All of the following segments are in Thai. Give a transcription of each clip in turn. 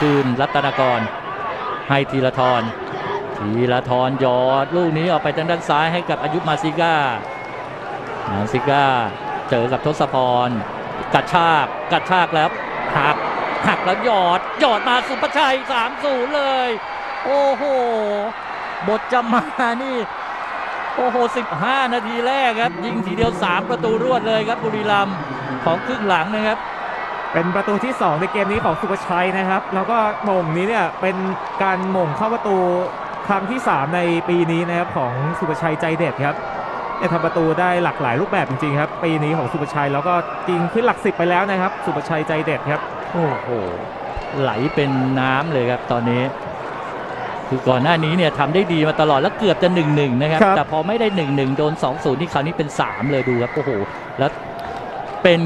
คืนรัตนากร ให้ธีรทรธีรทรหยอดลูกนี้ออกไปทางด้านซ้ายให้กับอายุมาซิก้ามาซิก้าเจอกับทศพรกัดชากกัดชากแล้วหักหักแล้วหยอดหยอดมาสุภชัย3 0เลย โอ้โหบทจะมานี่โอ้โห 15 นาทีแรกครับ ยิงทีเดียว 3 ประตูรวดเลยครับบุรีรัมย์ของครึ่งหลังนะครับ เป็นประตูที่ 2 ในเกมนี้ของสุภชัยนะครับ แล้วก็หม่งนี้เนี่ยเป็นการหม่งเข้าประตูครั้งที่ 3 ในปีนี้นะครับของสุภชัยใจเด็ดครับเนี่ยทำประตูได้หลากหลายรูปแบบจริงๆครับ ปีนี้ของสุภชัยแล้วก็ยิงขึ้นหลักสิบไปแล้วนะครับ สุภชัยใจเด็ดครับโอ้โหไหลเป็นน้ำเลยครับตอนนี้ คือก่อนหน้านี้เนี่ยทำได้ดีมาตลอดแล้วเกือบจะ1นหนึ่งนะครับครับ แต่พอไม่ได้1นหนึ่งโดน2อศูนย์นี่คราวนี้เป็น 3 เลยดูครับโอ้โหแล้วเป็น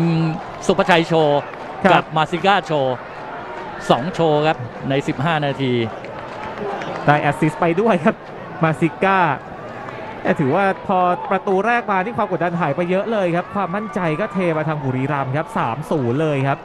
สุภชัยโชว์ คกัรับบมาซิก้าโชว์สองโชว์ครับ ใน 15 นาที ได้แอสซิสต์ไปด้วยครับ มาซิก้าแต่ถือว่าพอประตูแรกมาที่ความกดดันหายไปเยอะเลยครับ ความมั่นใจก็เทมาทางบุรีรัมย์ครับ3-0เลยครับ